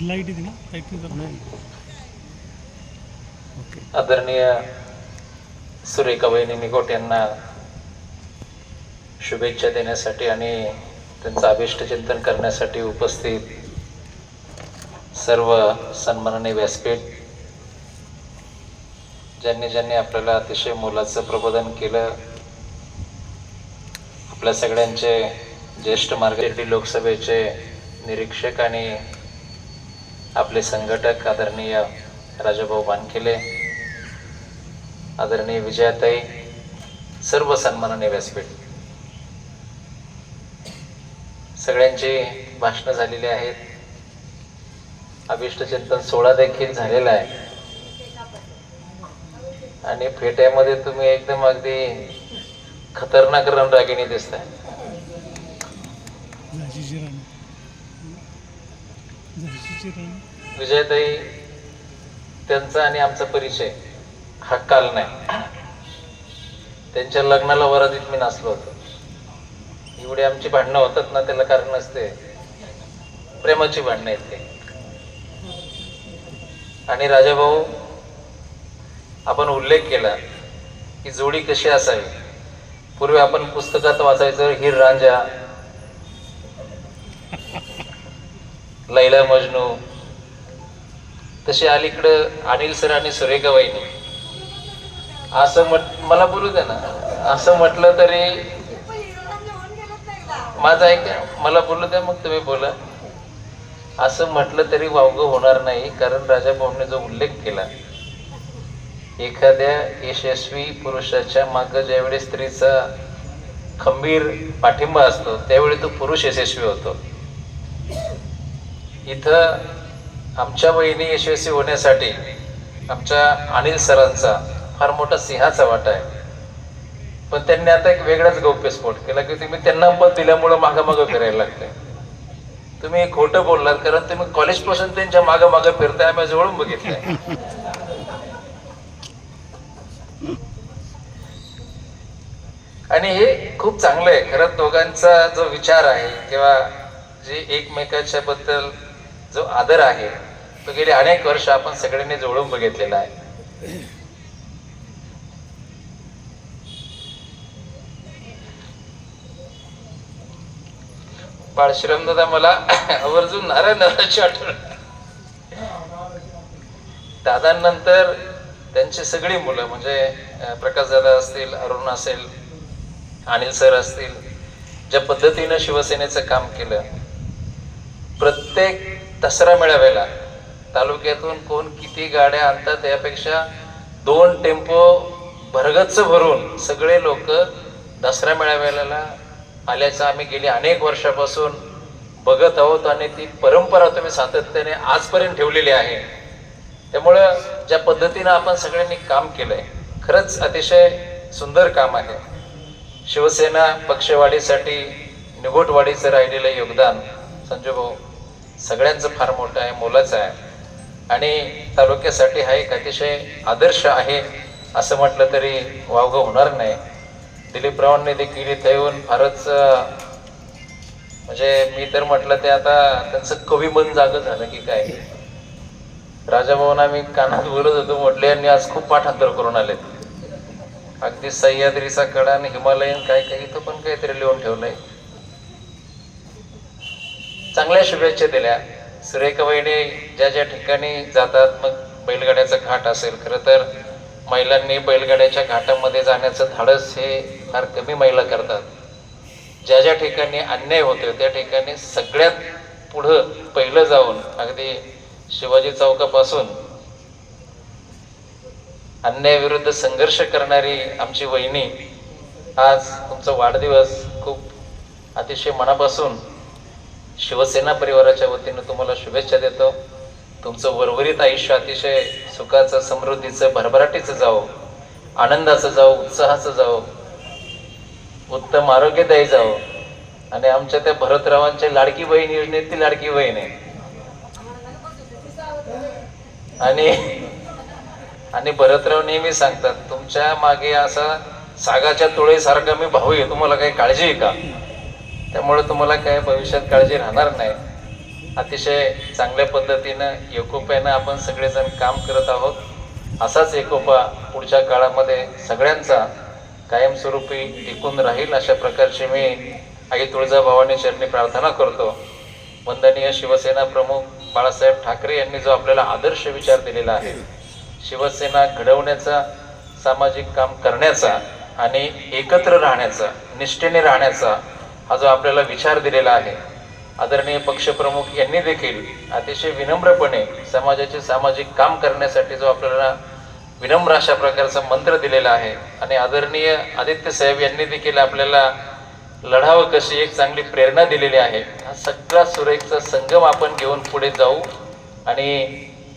Light येते ना light आदरणीय सुरेखा वहिनी निकोट यांना शुभेच्छा देण्यासाठी आणि त्यांचं अभिष्ट चिंतन करण्यासाठी उपस्थित सर्व सन्माननीय व्यासपीठ ज्यांनी ज्यांनी आपल्याला अतिशय मोलाचं प्रबोधन केलं आपल्या सगळ्यांचे ज्येष्ठ मार्गदर्शी लोकसभेचे निरीक्षक आणि आपले संघटक आदरणीय राजाभाऊ बानखेले आदरणीय विजयाताई सर्व सन्माननीय व्यासपीठ. सगळ्यांची भाषणं झालेली आहेत. अभिष्ट चिंतन सोहळा देखील झालेला आहे. आणि फेट्यामध्ये तुम्ही एकदम अगदी खतरनाक रणरागिणी दिसत आहे विजयताई त्यांचा आणि आमचा परिचय हा काल नाही. त्यांच्या लग्नाला वरातीत मी नाचलो होतो. एवढी आमची भांडणं होतात ना त्याला कारण नसते प्रेमाची भांडणं येते ते. आणि राजाभाऊ आपण उल्लेख केला की जोडी कशी असावी? पूर्वी आपण पुस्तकात वाचायचं हिर रांजा लैला मजनू तशी अलीकडं अनिल सर आणि सुरेखा वहिनी. असं म्हट मला बोलू दे ना. असं म्हटलं तरी माझं ऐका मला बोलू द्या मग तुम्ही बोला. असं म्हटलं तरी वावगं होणार नाही कारण राजा भाऊने जो उल्लेख केला एखाद्या यशस्वी पुरुषाच्या मागं ज्यावेळी स्त्रीचा खंबीर पाठिंबा असतो त्यावेळी तो पुरुष यशस्वी होतो. इथं आमच्या बहिणी यशस्वी होण्यासाठी आमच्या अनिल सरांचा फार मोठा सिंहाचा वाटा आहे. पण त्यांनी आता एक वेगळाच गौप्यस्फोट केला की तुम्ही त्यांना पद दिल्यामुळं मागं मागं फिरायला लागले तुम्ही खोटं बोललात कारण तुम्ही कॉलेजपासून त्यांच्या मागं मागं फिरताय आम्ही जवळून बघितलंय आणि हे खूप चांगलं आहे. खरं दोघांचा जो विचार आहे किंवा जे एकमेकाच्या बद्दल जो आदर आहे तो गेले अनेक वर्ष आपण सगळ्यांनी जोडून बघितलेला आहे. बाळश्रम दादा मला आवर्जून नारायण दादाची आठवण. दादांनंतर त्यांची सगळी मुलं म्हणजे प्रकाश दादा असतील अरुण असेल अनिल सर असतील ज्या पद्धतीनं शिवसेनेचं काम केलं प्रत्येक दसरा मेळाव्याला. तालुक्यातून कोण किती गाड्या आणतात यापेक्षा दोन टेम्पो भरगच्च भरून सगळे लोक दसरा मेळाव्याला आल्याचं आम्ही गेली अनेक वर्षापासून बघत आहोत आणि ती परंपरा तुम्ही सातत्याने आजपर्यंत ठेवलेली आहे. त्यामुळं ज्या पद्धतीनं आपण सगळ्यांनी काम केलंय खरंच अतिशय सुंदर काम आहे. शिवसेना पक्षवाढीसाठी निगोटवाढीचं राहिलेलं योगदान. संजू भाऊ सगळ्यांचं फार मोठं आहे मोलाचं आहे. आणि तालुक्यासाठी हा एक अतिशय आदर्श आहे असं म्हटलं तरी वावगं होणार नाही. दिलीपरावांनी देखील इथे येऊन फारच म्हणजे मी तर म्हटलं ते आता त्यांचं कवी मन जागं झालं की काय. राजाभवन आम्ही कानात बोलत होतो म्हटले यांनी आज खूप पाठांतर करून आलेत. अगदी सह्याद्रीचा कडा आणि हिमालयन काय काय इथं पण काहीतरी लिहून ठेवलंय. चांगल्या शुभेच्छा दिल्या. सुरेखा वहिनी ज्या ज्या ठिकाणी जातात मग बैलगाड्याचा घाट असेल. खरं तर महिलांनी बैलगाड्याच्या घाटामध्ये जाण्याचं धाडस हे फार कमी महिला करतात. ज्या ज्या ठिकाणी अन्याय होतो त्या ठिकाणी सगळ्यात पुढं पहिलं जाऊन अगदी शिवाजी चौकापासून अन्यायाविरुद्ध संघर्ष करणारी आमची वहिनी आज तुमचा वाढदिवस खूप अतिशय मनापासून शिवसेना परिवाराच्या वतीनं तुम्हाला शुभेच्छा देतो. तुमचं वरवरीत आयुष्य अतिशय सुखाचं समृद्धीचं भरभराटीचं जावं. आनंदाचं जावं उत्साहाचं जावं. उत्तम आरोग्यदायी जावं. आणि आमच्या त्या भरतरावांच्या लाडकी बहीण योजनेत ती लाडकी बहीण आहे. आणि आणि भरतराव नेहमी सांगतात तुमच्या मागे असा सागाच्या तुळेसारखा मी भाऊ आहे. तुम्हाला काही काळजी आहे का? त्यामुळे तुम्हाला काय भविष्यात काळजी राहणार नाही. अतिशय चांगल्या पद्धतीनं एकोप्यानं आपण सगळेजण काम करत आहोत. असाच एकोपा पुढच्या काळामध्ये सगळ्यांचा कायमस्वरूपी टिकून राहील अशा प्रकारची मी आई तुळजाभवानी चरणी प्रार्थना करतो. वंदनीय शिवसेना प्रमुख बाळासाहेब ठाकरे यांनी जो आपल्याला आदर्श विचार दिलेला आहे शिवसेना घडवण्याचा सामाजिक काम करण्याचा आणि एकत्र राहण्याचा निष्ठेने राहण्याचा हा जो आपल्याला विचार दिलेला आहे आदरणीय पक्षप्रमुख यांनी देखील अतिशय विनम्रपणे समाजाचे सामाजिक काम करण्यासाठी जो आपल्याला विनम्र अशा प्रकारचा मंत्र दिलेला आहे आणि आदरणीय आदित्य साहेब यांनी देखील आपल्याला लढावं कशी एक चांगली प्रेरणा दिलेली आहे हा सगळा सुरेखचा संगम आपण घेऊन पुढे जाऊ आणि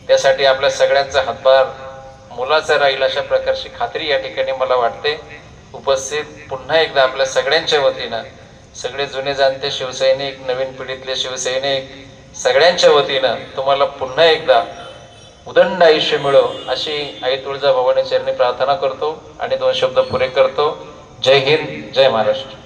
त्यासाठी आपल्या सगळ्यांचा हातभार मुलाचा राहील अशा प्रकारची खात्री या ठिकाणी मला वाटते. उपस्थित पुन्हा एकदा आपल्या सगळ्यांच्या वतीनं सगळे जुने जाणते शिवसैनिक नवीन पिढीतले शिवसैनिक. सगळ्यांच्या वतीनं तुम्हाला पुन्हा एकदा उदंड आयुष्य मिळो अशी आई तुळजा भवानी चरणी प्रार्थना करतो आणि दोन शब्द पुरे करतो. जय हिंद जय महाराष्ट्र.